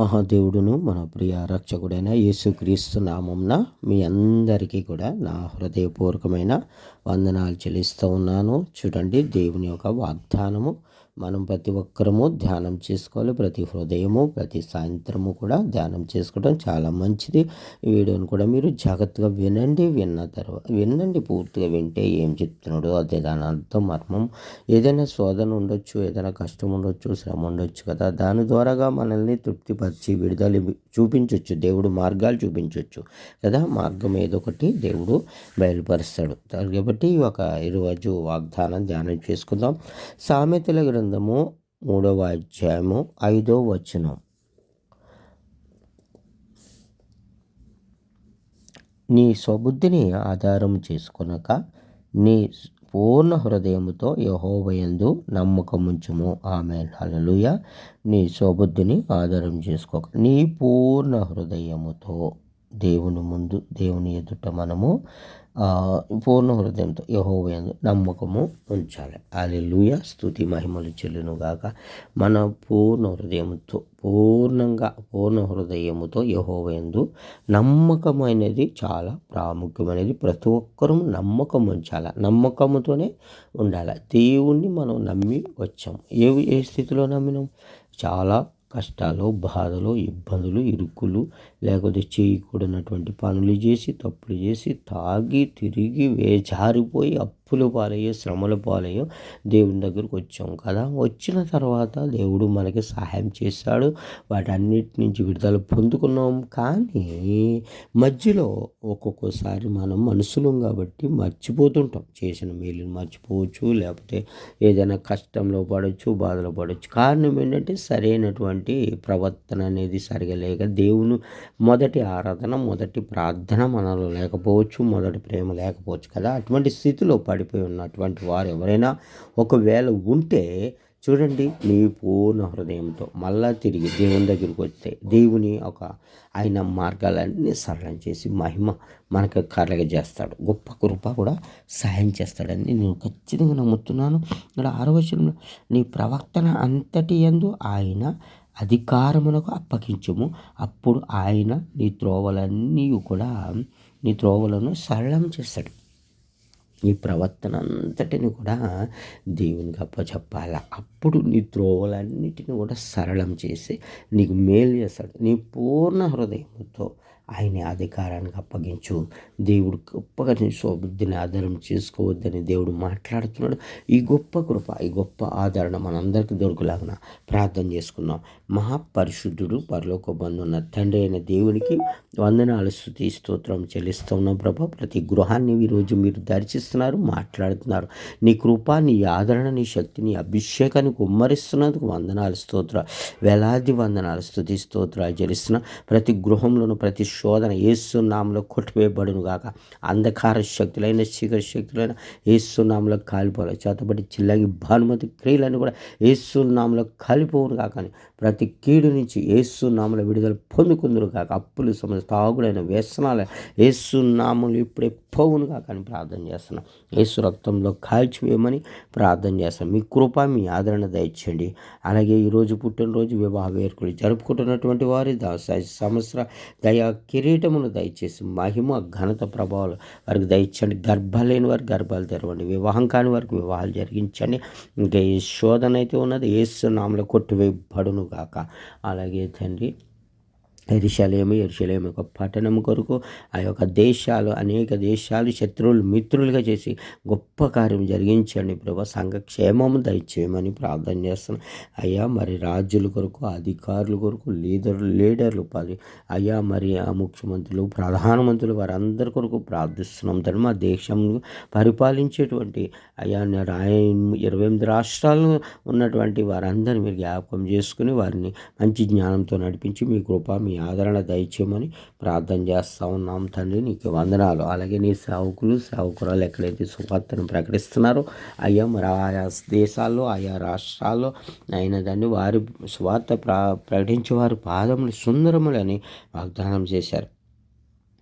మహాదేవుడును మన ప్రియ రక్షకుడైన యేసుక్రీస్తు నామంన మీ అందరికీ కూడా నా హృదయపూర్వకమైన వందనాలు చెల్లిస్తూ ఉన్నాను. చూడండి దేవుని యొక్క వాగ్దానము మనం ప్రతి ఒక్కరము ధ్యానం చేసుకోవాలి. ప్రతి హృదయము ప్రతి సాయంత్రము కూడా ధ్యానం చేసుకోవడం చాలా మంచిది. ఈ వీడియోని కూడా మీరు జాగ్రత్తగా వినండి. విన్న తర్వాత వినండి పూర్తిగా వింటే ఏం చెప్తున్నాడో అదే దాని అర్థం మర్మం. ఏదైనా శోధన ఉండొచ్చు ఏదైనా కష్టం ఉండొచ్చు శ్రమ ఉండొచ్చు కదా. దాని ద్వారాగా మనల్ని తృప్తిపరిచి విడుదల చూపించవచ్చు దేవుడు మార్గాలు చూపించవచ్చు కదా. మార్గం ఏదో ఒకటి దేవుడు బయలుపరుస్తాడు. కాబట్టి ఒక ఈరోజు వాగ్దానం ధ్యానం చేసుకుందాం. సామెతల గ్రంథము మూడవ అధ్యాయము ఐదో వచనం. నీ స్వబుద్ధిని ఆధారం చేసుకునక నీ పూర్ణ హృదయముతో యహోవయందు నమ్మకముంచుము ఆమె హలలుయ నీ స్వబుద్ధిని ఆధారం చేసుకోక నీ పూర్ణ హృదయముతో. దేవుని ముందు దేవుని ఎదుట మనము పూర్ణ హృదయంతో యహోవయందు నమ్మకము ఉంచాలి. అలెలుయ స్థుతి మహిమలు చెల్లును గాక. మన పూర్ణ హృదయంతో పూర్ణంగా పూర్ణ హృదయముతో యహోవయందు నమ్మకమైనది చాలా ప్రాముఖ్యమైనది. ప్రతి ఒక్కరూ నమ్మకం ఉంచాలి. నమ్మకముతోనే ఉండాలి. దేవుణ్ణి మనం నమ్మి వచ్చాం ఏ ఏ స్థితిలో నమ్మినాం? చాలా కష్టాలు బాధలు ఇబ్బందులు ఇరుకులు లేకపోతే చేయకూడనటువంటి పనులు చేసి తప్పులు చేసి తాగి తిరిగి వేజారిపోయి అప్పుల పాలయ్యో శ్రమల పాలయ్యో దేవుని దగ్గరకు వచ్చాం కదా. వచ్చిన తర్వాత దేవుడు మనకి సహాయం చేశాడు. వాటన్నిటి నుంచి విడుదల పొందుకున్నాం. కానీ మధ్యలో ఒక్కొక్కసారి మనం మనుషులం కాబట్టి మర్చిపోతుంటాం. చేసిన మేలుని మర్చిపోవచ్చు లేకపోతే ఏదైనా కష్టంలో పడవచ్చు బాధలో పడవచ్చు కారణం ఏంటంటే సరైనటువంటి ప్రవర్తన అనేది సరిగా లేక దేవుని మొదటి ఆరాధన మొదటి ప్రార్థన మనలో లేకపోవచ్చు మొదటి ప్రేమ లేకపోవచ్చు కదా. అటువంటి స్థితిలో పడిపోయి ఉన్నటువంటి వారు ఎవరైనా ఒకవేళ ఉంటే చూడండి నీ పూర్ణ హృదయంతో మళ్ళా తిరిగి దేవుని దగ్గరికి వస్తే దేవుని ఒక ఆయన మార్గాలన్నీ సరళం చేసి మహిమ మనకు కర్రగా చేస్తాడు. గొప్ప కృప కూడా సహాయం చేస్తాడని నేను ఖచ్చితంగా నమ్ముతున్నాను. ఇక్కడ ఆరవచనంలో నీ ప్రవర్తన అంతటి ఎందు ఆయన అధికారమునకు అప్పగించము. అప్పుడు ఆయన నీ త్రోవలన్నీ కూడా నీ త్రోవలను సరళం చేస్తాడు. నీ ప్రవర్తన అంతటిని కూడా దేవునికి అప్పచెప్పాల? అప్పుడు నీ త్రోవలన్నిటిని కూడా సరళం చేసి నీకు మేలు చేస్తాడు. నీ పూర్ణ హృదయంతో ఆయన అధికారానికి అప్పగించు. దేవుడు గొప్పగా నీ స్వబుద్ధిని ఆధారం చేసుకోవద్దని దేవుడు మాట్లాడుతున్నాడు. ఈ గొప్ప కృప ఈ గొప్ప ఆదరణ మనందరికీ దొరకలాగిన ప్రార్థన చేసుకుందాం. మహాపరిశుద్ధుడు పరలోక బంధున్న తండ్రి అయిన దేవునికి వందనాలు స్థుతి స్తోత్రం చెల్లిస్తూ ఉన్నాం ప్రభా. ప్రతి గృహాన్ని ఈరోజు మీరు దర్శిస్తున్నారు మాట్లాడుతున్నారు. నీ కృప నీ ఆదరణ నీ శక్తి నీ అభిషేకాన్ని కుమ్మరిస్తున్నందుకు వందనాలు స్తోత్ర వేలాది వందనాలు స్థుతి స్తోత్రాలు చెల్లిస్తున్నా. ప్రతి గృహంలోనూ ప్రతి శోధన ఏసునామంలో కొట్టివేయబడును గాక. అంధకార శక్తులైన చీకటి శక్తులైన ఏసునామంలో కాలిపోవాలి చేతబడి చిల్లగి భానుమతి క్రియలన్నీ కూడా ఏసునామంలో కాలిపోవును కాకని ప్రతి కీడు నుంచి ఏసునామల విడుదల పొందుకుందరు కాక అప్పులు సమస్య తాగుడైన వ్యసనాలు ఏసునాములు ఇప్పుడే పోవును కాకని ప్రార్థన చేస్తున్నాం. యేసు రక్తంలో కాల్చివేయమని ప్రార్థన చేస్తాం మీ కృప మీ ఆదరణ దయచేయండి. అలాగే ఈరోజు పుట్టినరోజు వివాహ వేరుకులు జరుపుకుంటున్నటువంటి వారి సంవత్సర దయా కిరీటమును దయచేసి మహిమ ఘనత ప్రభావాలు వారికి దయచండి. గర్భాలు వారికి గర్భాలు తెరవండి. వివాహం కాని వారికి వివాహాలు జరిగించండి. ఇంకా ఏ శోధన అయితే ఉన్నది. ఏసు నామలో కొట్టివేయబడును గాక. అలాగే తండ్రి ఎరిశలేము ఎరుషలేము యొక్క పట్టణం కొరకు ఆ యొక్క దేశాలు అనేక దేశాలు శత్రువులు మిత్రులుగా చేసి గొప్ప కార్యం జరిగించండి ప్రభా. సంఘక్షేమము దయచేయమని ప్రార్థన చేస్తున్నాం. అయ్యా మరి రాజుల కొరకు అధికారుల కొరకు లీడర్లు లీడర్లు పది. అయ్యా మరి ఆ ముఖ్యమంత్రులు ప్రధానమంత్రులు వారందరి కొరకు ప్రార్థిస్తున్నాం తను మా దేశం పరిపాలించేటువంటి అయ్యా రాయ ఇరవై ఎనిమిది రాష్ట్రాలు ఉన్నటువంటి వారందరినీ మీరు జ్ఞాపకం చేసుకుని వారిని మంచి జ్ఞానంతో నడిపించి మీ కృప మీ ఆదరణ దయచేయమని ప్రార్థన చేస్తూ ఉన్నాం తండ్రి. నీకు వందనాలు. అలాగే నీ సేవకులు సేవకురాలు ఎక్కడైతే సువార్తను ప్రకటిస్తున్నారో అయ్యా మరి ఆయా దేశాల్లో ఆయా రాష్ట్రాల్లో అయినదాన్ని వారి సువార్త ప్ర ప్రకటించే వారి పాదములు సుందరములని వాగ్దానం చేశారు.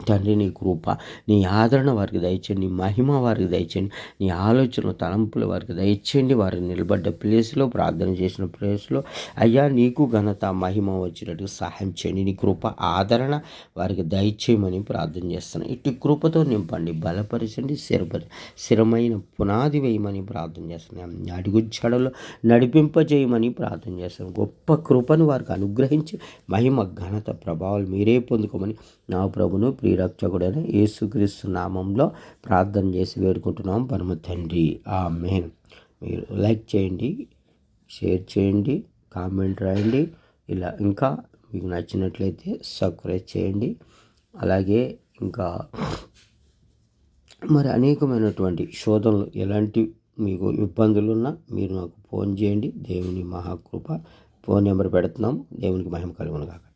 తండ్రి నీ కృప నీ ఆదరణ వారికి దయచేయండి నీ మహిమ వారికి దయచేయండి నీ ఆలోచన తలంపులు వారికి దయచేయండి వారిని నిలబడ్డ ప్లేస్లో ప్రార్థన చేసిన ప్లేస్లో అయ్యా నీకు ఘనత మహిమ వచ్చినట్టు సహాయం చేయండి. నీ కృప ఆదరణ వారికి దయచేయమని ప్రార్థన చేస్తున్నాను ఇటు కృపతో నింపండి బలపరచండి స్థిరపరి స్థిరమైన పునాది వేయమని ప్రార్థన చేస్తున్నాను అడుగు చెడలో నడిపింపజేయమని ప్రార్థన చేస్తున్నాను గొప్ప కృపను వారికి అనుగ్రహించి మహిమ ఘనత ప్రభావాలు మీరే పొందుకోమని నా ప్రభును ప్రియరక్షకుడైన యేసుక్రీస్తు నామంలో ప్రార్థన చేసి వేడుకుంటున్నాం. పరమ తండ్రి. ఆ మెయిన్ మీరు లైక్ చేయండి షేర్ చేయండి కామెంట్ రాయండి. ఇలా ఇంకా మీకు నచ్చినట్లయితే సబ్స్క్రైబ్ చేయండి. అలాగే ఇంకా మరి అనేకమైనటువంటి శోధనలు ఎలాంటి మీకు ఇబ్బందులు ఉన్నా మీరు నాకు ఫోన్ చేయండి. దేవుని మహాకృప ఫోన్ నెంబర్ పెడుతున్నాము. దేవునికి మహిమ కలుగును కాక